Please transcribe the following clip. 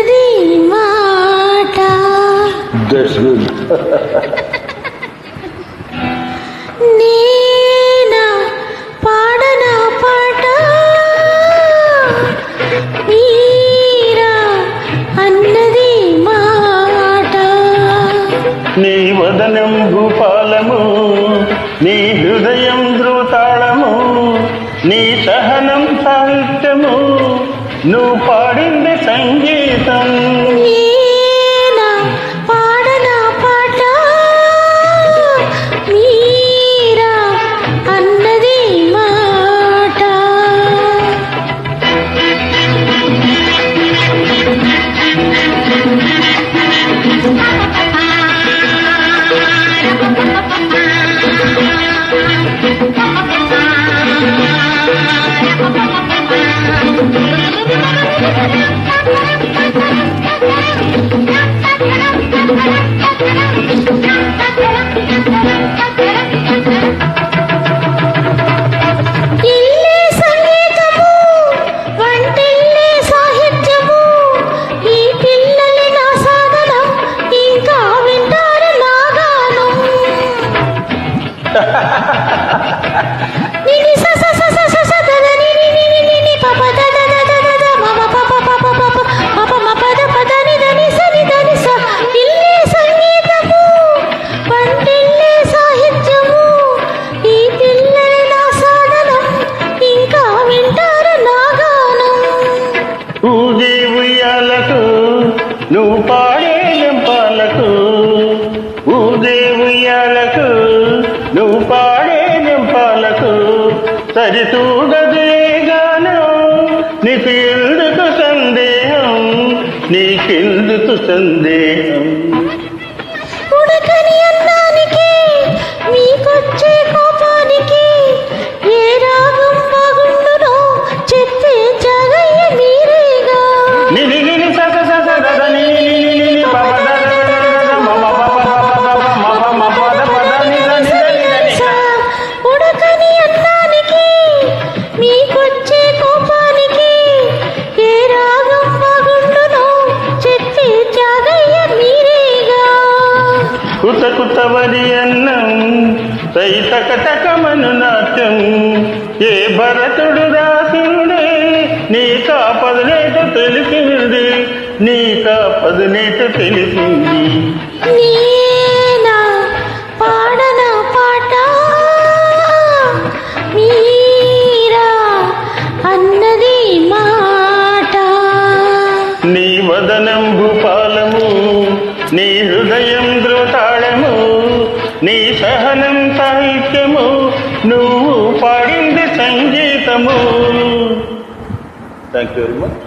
ఉన్నది మాట. నేనా పాడన పాట? మీరా అన్నది మాట. నీ వదనం భూపాలము నీ హృదయం ధృతాళము నీ సహనం సాహిత్యము నువ్వు పాడింది సంగీతం. thank ఊగే ఉయ్యాలకు నువ్వు పాడే నింపాలకు ఊగే ఉయ్యాలకు నువ్వు పాడే నింపాలకు సరితూగదే గానం నీకు సందేహం నీకెందుకు సందేహం. అన్నం రై తకటకమను నాట్యం ఏ భరతుడు రాసుడే నీ కాపదునేట తెలిసింది. నీ కాపదునేట తెలిసింది. నీ వదనం భూపాలము నీ హృదయం నువ్వు పాడింది సంగీతము. Thank you very much